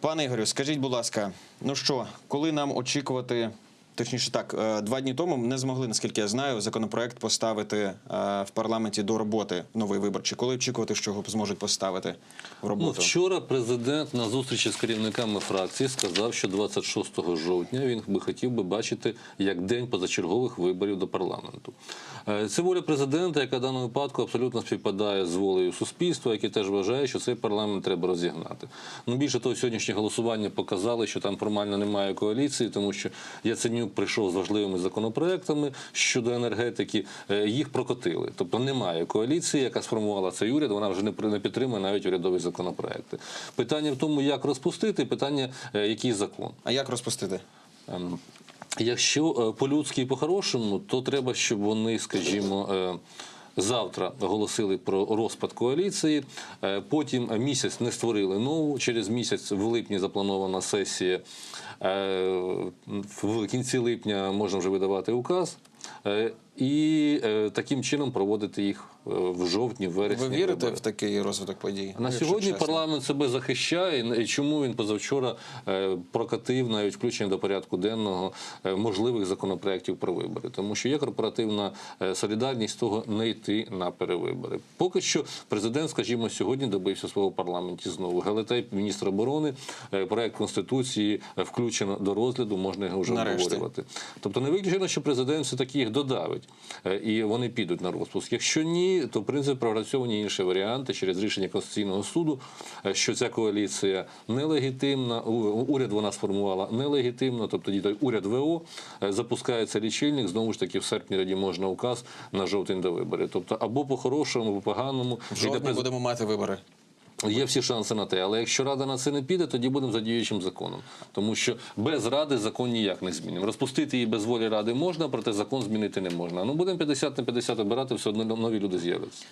Пане Ігорю, скажіть, будь ласка, ну що, коли нам очікувати? Точніше, так, е, два дні тому не змогли, наскільки я знаю, законопроект поставити е, в парламенті до роботи новий виборчий. Коли очікувати, що його зможуть поставити в Ну, роботу? вчора президент на зустрічі з керівниками фракції сказав, що 26 жовтня він би хотів би бачити як день позачергових виборів до парламенту. Е, Це воля президента, яка в даному випадку абсолютно співпадає з волею суспільства, яке теж вважає, що цей парламент треба розігнати. Ну більше того, сьогоднішнє голосування показали, що там формально немає коаліції, тому що Яценюк прийшов з важливими законопроектами щодо енергетики. е, Їх прокотили. Тобто немає коаліції, яка сформувала цей уряд. Вона вже не підтримує навіть урядові законопроекти. Питання в тому, як розпустити, питання, е, який закон. А як розпустити? Ем, Якщо е, по-людськи і по-хорошому, то треба, щоб вони, скажімо, завтра оголосили про розпад коаліції, е, потім місяць не створили нову. Через місяць в липні запланована сесія. е, В кінці липня можна вже видавати указ. І е, таким чином проводити їх е, в жовтні, в вересні. Ви вірите вибори. в такий розвиток подій? На Якщо сьогодні чесно. парламент себе захищає. І чому він позавчора е, прокатив навіть включення до порядку денного е, можливих законопроєктів про вибори? Тому що є корпоративна е, солідарність того не йти на перевибори. Поки що президент, скажімо, сьогодні добився свого парламенті знову. Гелетей, міністр оборони, е, проект конституції включено до розгляду, можна його вже Нарешті. обговорювати. Тобто не виключено, що президент все таки їх додавить і вони підуть на розпуск. Якщо ні, то в принципі пропрацьовані інші варіанти через рішення Конституційного суду, е, що ця коаліція нелегітимна, уряд вона сформувала нелегітимно, тобто тоді уряд ВО е, запускається лічильник, знову ж таки в серпні тоді можна указ на жовтень до виборів. Тобто або по-хорошому, або по-поганому. В жовтні през- будемо мати вибори. Є всі шанси на те, але якщо рада на це не піде, тоді будемо за діючим законом. Тому що без ради закон ніяк не змінимо. Розпустити її без волі ради можна, проте закон змінити не можна. Ну будемо 50 на 50 обирати, все одно нові люди з'являться.